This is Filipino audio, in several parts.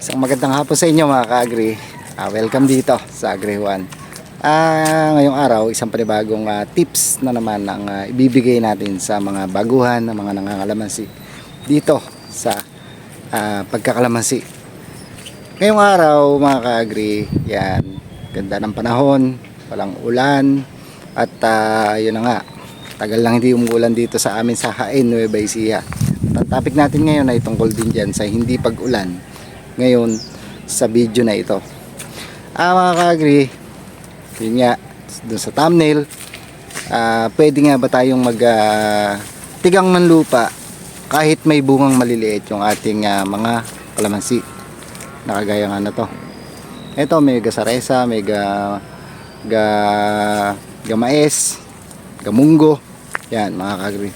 Isang magandang hapon sa inyo mga ka-agri. Ah, welcome dito sa Agri Juan. Ah, ngayong araw, isang panibagong ah, tips na naman ang ah, ibibigay natin sa mga baguhan ng mga nangangalamansi dito sa ah, pagkakalamansi. Ngayong araw mga ka-agri, yan, ganda ng panahon, walang ulan, at ah, yun na nga, tagal lang hindi umuulan dito sa amin sa Hain, Nueva Ecija. Ang topic natin ngayon ay tungkol din dyan sa hindi pag-ulan ngayon sa video na ito. Ah, mga ka-agri, yun nga, dun sa thumbnail, ah, pwede nga ba tayong mag ah, tigang ng lupa kahit may bungang maliliit yung ating ah, mga kalamansi. Nakagaya nga na to. Ito, may gasaresa, may ga, ga, gamaes, gamunggo. Yan, mga ka-agri.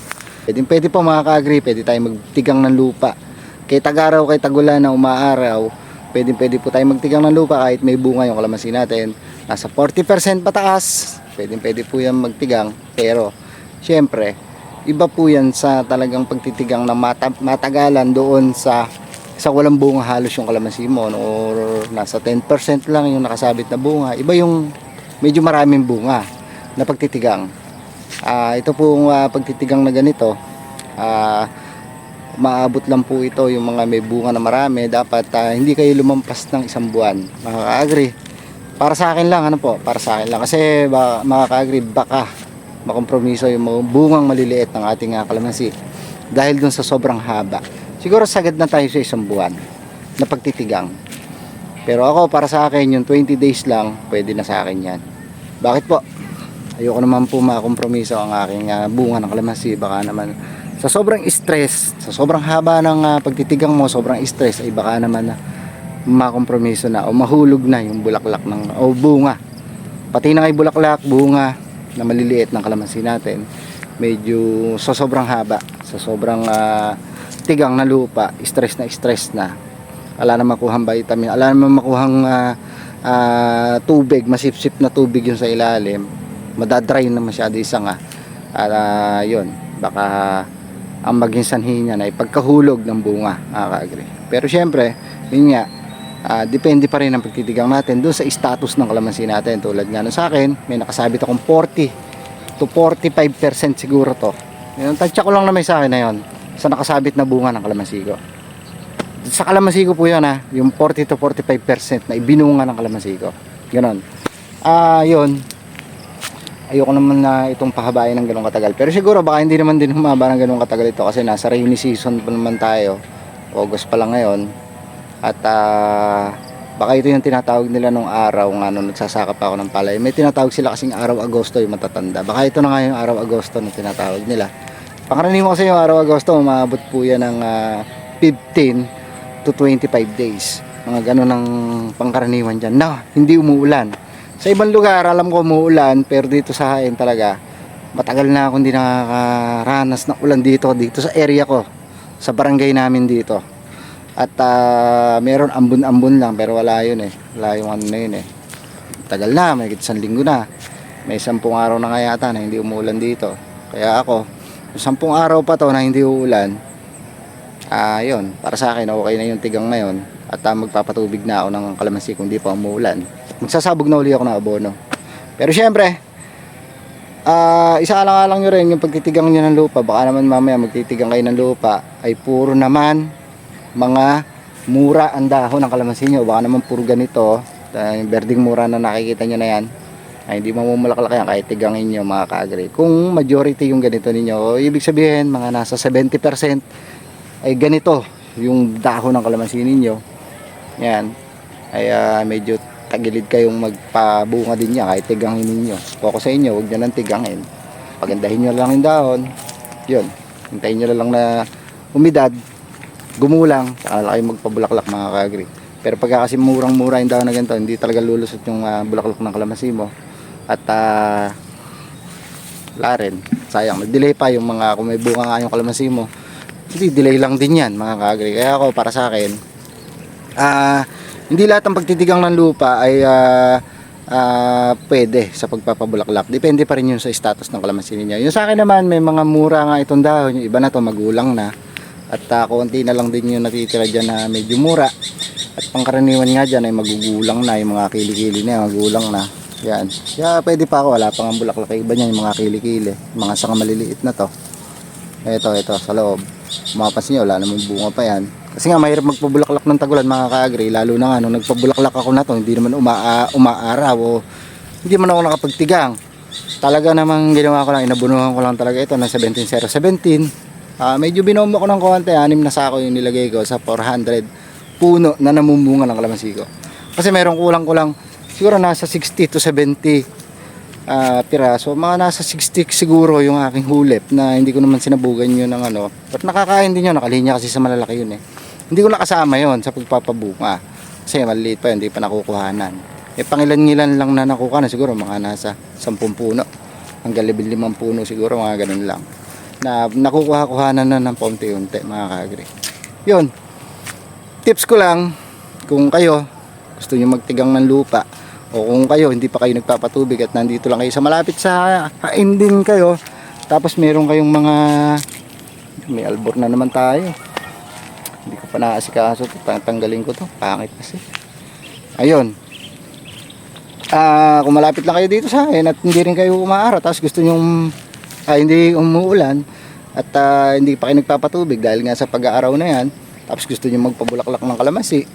Pwede, pwede po mga ka-agri, pwede tayong magtigang ng lupa. Kay tagaraw, kay tagulan na umaaraw, pwede, pwede po tayong magtigang ng lupa kahit may bunga yung kalamansi natin. Nasa 40% pataas, pwede, pwede po yan magtigang. Pero, syempre, iba po yan sa talagang pagtitigang na mata, matagalan doon sa sa walang bunga halos yung kalamansi mo no? or nasa 10% lang yung nakasabit na bunga. Iba yung medyo maraming bunga na pagtitigang. Ah, ito pong ah, pagtitigang na ganito, ah, maabot lang po ito yung mga may bunga na marami. Dapat ah, hindi kayo lumampas ng isang buwan. Mga ka-agri. Para sa akin lang, ano po, para sa akin lang. Kasi ba, mga ka-agri, baka makompromiso yung mga bungang maliliit ng ating ah, kalamansi. Dahil dun sa sobrang haba. Siguro sagad na tayo sa isang buwan na pagtitigang. Pero ako, para sa akin, yung 20 days lang, pwede na sa akin yan. Bakit po? ayoko naman po makompromiso ang aking ah, bunga ng kalamansi baka naman sa sobrang stress sa sobrang haba ng ah, pagtitigang mo sobrang stress ay baka naman na makompromiso na o mahulog na yung bulaklak ng o bunga. Pati na ngay bulaklak bunga na maliliit ng kalamansi natin medyo sa sobrang haba sa sobrang ah, tigang na lupa stress na stress na. Wala na makuhang vitamin wala na makuhang ah, ah, tubig masipsip na tubig yung sa ilalim. Madadry na masyado isa nga at ah, yun baka ang maging sanhi niya ay pagkahulog ng bunga mga ka-agri. Pero syempre yun nga ah, depende pa rin ang pagtitigang natin doon sa status ng kalamansi natin. Tulad nga nun sa akin may nakasabit akong 40 to 45% siguro to. Yun, tansya ko lang na may sa akin na yun sa nakasabit na bunga ng kalamansi ko. Sa kalamansi ko po yun ha yung 40 to 45% na ibinunga ng kalamansi ko. Ganon. Ah yun ayoko naman na itong pahabain ng ganong katagal. Pero siguro baka hindi naman din humaba ng ganong katagal ito kasi nasa rainy season pa naman tayo. August pa lang ngayon. At ah, baka ito yung tinatawag nila nung araw nga nung nagsasaka pa ako ng palay. May tinatawag sila kasing araw Agosto yung matatanda. Baka ito na nga yung araw Agosto na tinatawag nila. Pangkaraniwan kasi yung araw Agosto, umabot po yan ng ah, 15 to 25 days. Mga ganun ang pangkaraniwan dyan. Na, hindi umuulan. Sa ibang lugar, alam ko umuulan, pero dito sa Hain talaga, matagal na akong hindi nakakaranas ng ulan dito, dito sa area ko, sa barangay namin dito. At ah, meron ambon-ambon lang, pero wala yun eh. Wala yung ano na yun eh. Tagal na, may isang linggo na. May sampung araw na kaya yata na hindi umuulan dito. Kaya ako, sampung araw pa to na hindi uulan, ah yun, para sa akin, okay na yung tigang ngayon. At ah, magpapatubig na ako ng kalamansi kung di pa umuulan magsasabog na uli ako ng abono. Pero syempre, ah isa lang alang nyo rin yung pagtitigang nyo ng lupa. Baka naman mamaya magtitigang kayo ng lupa ay puro naman mga mura ang dahon ng kalamansi nyo. Baka naman puro ganito. ah, Yung berding mura na nakikita nyo na yan. Ay hindi mamumulaklak yan kahit tigangin nyo mga kaagri. Kung majority yung ganito ninyo, ibig sabihin mga nasa 70% ay ganito yung dahon ng kalamansi ninyo. Yan. Ay ah, medyo tagilid kayong magpabunga din niya kahit tigangin ninyo. Ako sa inyo, huwag nyo nang tigangin. Pagandahin nyo lang yung dahon. Yun. Hintayin nyo lang na umidad, gumulang, saka na kayo magpabulaklak mga kagri. Pero pagka kasi murang-mura yung dahon na ganito, hindi talaga lulusot yung ah, bulaklak ng kalamansi mo. At ah, wala rin. Sayang, nag-delay pa yung mga, kung may bunga nga yung kalamansi mo, hindi, delay lang din yan mga kagri. Kaya ako, para sa akin, ah, hindi lahat ng pagtitigang ng lupa ay ah, ah, pwede sa pagpapabulaklak. Depende pa rin yun sa status ng kalamansi ninyo. Yung sa akin naman, may mga mura nga itong dahon. Yung iba na to magulang na. At ah, konti na lang din yung natitira dyan na medyo mura. At pangkaraniwan nga dyan ay magugulang na, yung mga kilikili na, magulang na. Yan. Kaya pwede pa ako, wala pang ang bulaklak. Iba niyan yung mga kilikili. Mga sanga maliliit na to. Ito, ito, sa loob. Mapapansin nyo, wala namang bunga pa yan. Kasi nga, mahirap magpabulaklak ng tagulan mga ka-agri. Lalo na nga, nung nagpabulaklak ako na to, hindi naman uma umaaraw o hindi man ako nakapagtigang. Talaga namang ginawa ko lang, inabunuhan ko lang talaga ito ng 17017. Ah, medyo binombo ko ng konti, anim na sako yung nilagay ko sa 400 puno na namumunga ng kalamansi ko. Kasi merong kulang-kulang, siguro nasa 60 to 70 ah piraso. Mga nasa 60 siguro yung aking hulip na hindi ko naman sinabugan yun ng ano. But nakakain din yun, nakalinya kasi sa malalaki yun eh. Hindi ko nakasama yun sa pagpapabunga. Kasi maliliit pa yun, hindi pa nakukuhanan. Eh pangilan-ngilan lang na nakukuha na siguro mga nasa 10 puno. Hanggang 15 puno siguro mga ganun lang. Na nakukuha-kuhanan na ng paunti-unti mga kagri. Yun. Tips ko lang kung kayo gusto niyo magtigang ng lupa o kung kayo hindi pa kayo nagpapatubig at nandito lang kayo sa malapit sa hain din kayo tapos meron kayong mga may albor na naman tayo hindi ko pa naasikaso to Tang- tanggalin ko to. Pangit kasi. Ayun. Ah kung malapit lang kayo dito sa akin at hindi rin kayo umaara tapos gusto nyong ah, hindi umuulan at ah, hindi pa kayo nagpapatubig dahil nga sa pag-aaraw na yan tapos gusto nyo magpabulaklak ng kalamansi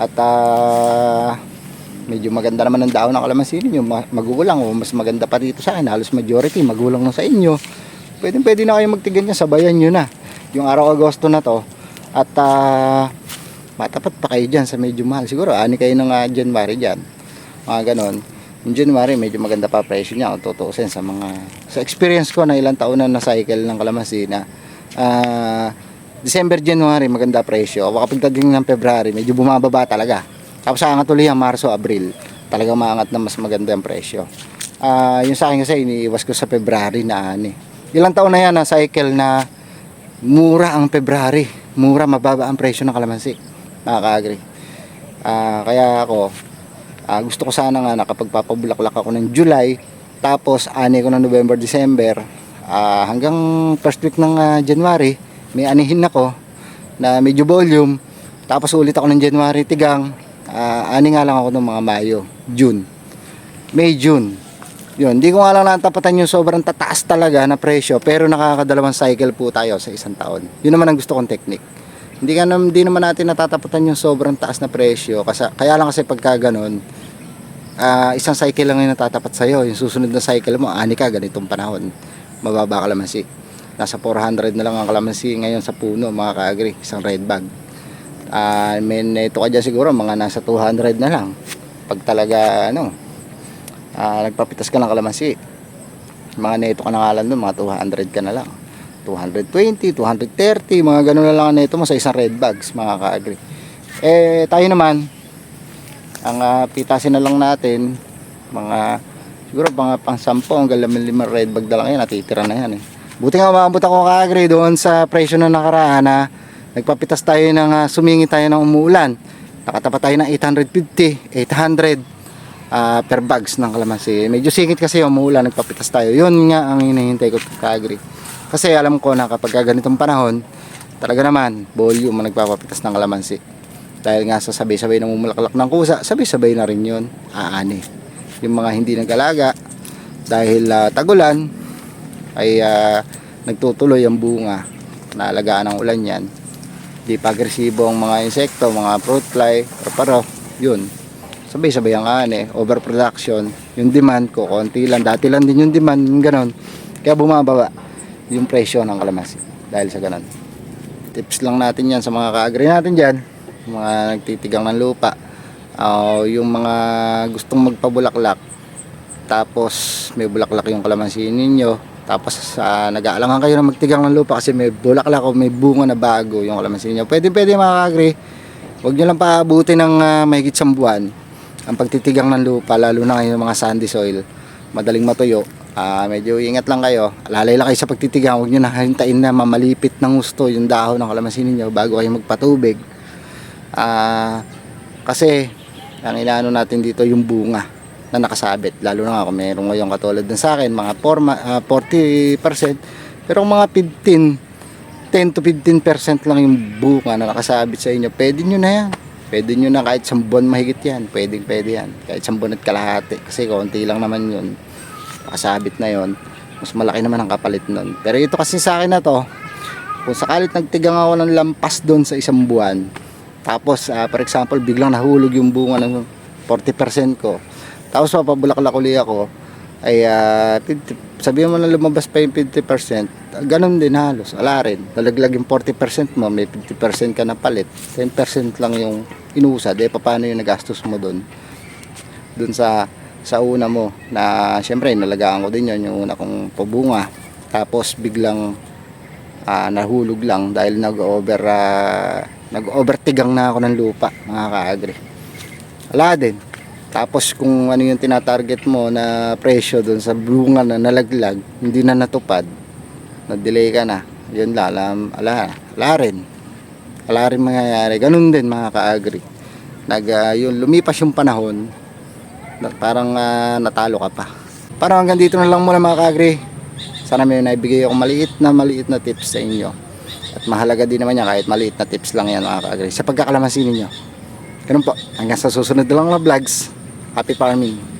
at ah, medyo maganda naman ang daon ng kalamansi ninyo ma- magulang o mas maganda pa dito sa akin halos majority magulang na sa inyo pwede pwede na kayo magtigan niya sabayan nyo na. Yung araw Agosto na to at ah, matapat pa kayo dyan sa medyo mahal. Siguro ani kayo ng ah, January dyan. Mga ganon. Yung January medyo maganda pa presyo niya kung tutuusin sa mga sa experience ko na ilang taon na na cycle ng kalamansi na ah, December, January maganda presyo. Kapag dating ng February medyo bumababa talaga. Tapos sa tuloy ang Marso, Abril. Talagang maangat na mas maganda ang presyo. Ah, yung sa akin kasi iniiwas ko sa February na ani. Ilang taon na yan na cycle na mura ang February mura mababa ang presyo ng kalamansi. Mga ka-agree Ah, kaya ako ah, gusto ko sana nga nakapagpapabulaklak ako ng July tapos ani ko ng November, December ah, hanggang first week ng ah, January may anihin ako na medyo volume tapos ulit ako ng January tigang Ah, ani nga lang ako ng mga Mayo, June. May, June yun, di ko nga lang natapatan yung sobrang tataas talaga na presyo pero nakakadalawang cycle po tayo sa isang taon. Yun naman ang gusto kong technique. Hindi, ka nam, di naman natin natatapatan yung sobrang taas na presyo kasi, kaya lang kasi pagka ganun ah, isang cycle lang yung natatapat sa'yo. Yung susunod na cycle mo, ani ka ganitong panahon. Mababa kalamansi nasa 400 na lang ang kalamansi ngayon sa puno mga kaagri, isang red bag. Ah men ito ka dyan siguro mga nasa 200 na lang. Pag talaga ano ah, nagpapitas ka ng kalamansi. Mga neto ka nangalan doon mga 200 ka na lang. 220, 230 mga ganun na lang ang neto mo sa isang red bags mga ka-agree eh tayo naman ang ah, pitasin na lang natin mga siguro mga pang 10 hanggang 5 red bag na lang yan natitira na yan eh. Buti nga umabot ako ka-agree doon sa presyo na nakaraan na nagpapitas tayo ng ah, sumingi tayo ng umuulan. Nakatapat tayo ng 850 800 ah, per bags ng kalamansi. Medyo singit kasi umuulan nagpapitas tayo. Yun nga ang hinihintay ko ka-agree kasi alam ko na kapag ganitong panahon talaga naman volume ang nagpapapitas ng kalamansi. Dahil nga sa sabay-sabay na mumulaklak ng kusa sabay-sabay na rin yun. Aani. Yung mga hindi nagalaga dahil ah, tagulan ay ah, nagtutuloy ang bunga. Naalagaan ng ulan yan. Di pa agresibo ang mga insekto mga fruit fly paro yun sabay-sabay ang ani overproduction yung demand ko konti lang dati lang din yung demand yung ganon kaya bumababa yung presyo ng kalamansi dahil sa ganon tips lang natin yan sa mga ka-agree natin dyan mga nagtitigang ng lupa o yung mga gustong magpabulaklak tapos may bulaklak yung kalamansi ninyo tapos sa nag-aalangan kayo na magtigang ng lupa kasi may bulaklak o may bunga na bago yung kalamansi ninyo. Pwede pwede mga ka-agree. Huwag nyo lang paabutin ng uh, mahigit buwan ang pagtitigang ng lupa lalo na ngayon mga sandy soil madaling matuyo. Ah, medyo ingat lang kayo. Alalay lang kayo sa pagtitigang. Huwag nyo na hintayin na mamalipit ng gusto yung dahon ng kalamansi ninyo bago kayo magpatubig. Ah, kasi ang inaano natin dito yung bunga na nakasabit. Lalo na nga kung meron ngayon katulad din sa akin mga forma, ah, 40% pero mga 15 10 to 15% lang yung bunga na nakasabit sa inyo. Pwede nyo na yan pwede nyo na kahit buwan mahigit yan. Pwede, pwede yan. Kahit buwan at kalahati. Kasi konti lang naman yun. Nakasabit na yon Mas malaki naman ang kapalit nun. Pero ito kasi sa akin na to, kung sakalit nagtigang ako ng lampas doon sa isang buwan, tapos, ah, for example, biglang nahulog yung bunga ng 40% ko, tapos mapabulaklak uli ako, ay 50, sabihin mo na lumabas pa yung 50%, ganun din halos, ala rin. Nalaglag yung 40% mo, may 50% ka na palit, 10% lang yung inusad, eh paano yung nagastos mo doon? Doon sa sa una mo na syempre nalagaan ko din yon yung una kong pabunga tapos biglang ah, nahulog lang dahil nag-over ah, nag-overtigang na ako ng lupa mga kaagri wala din tapos kung ano yung tinatarget mo na presyo doon sa bunga na nalaglag hindi na natupad na-delay ka na yun la, alam, ala, ala rin. Ala rin mangyayari. Ganun din mga kaagri. Nag ah, yun, lumipas yung panahon na- parang ah, natalo ka pa. Parang hanggang dito na lang muna mga kaagri. Sana may naibigay akong maliit na maliit na tips sa inyo. At mahalaga din naman yan kahit maliit na tips lang yan mga kaagri sa pagkakalamansin ninyo. Ganun po. Hanggang sa susunod lang na vlogs happy farming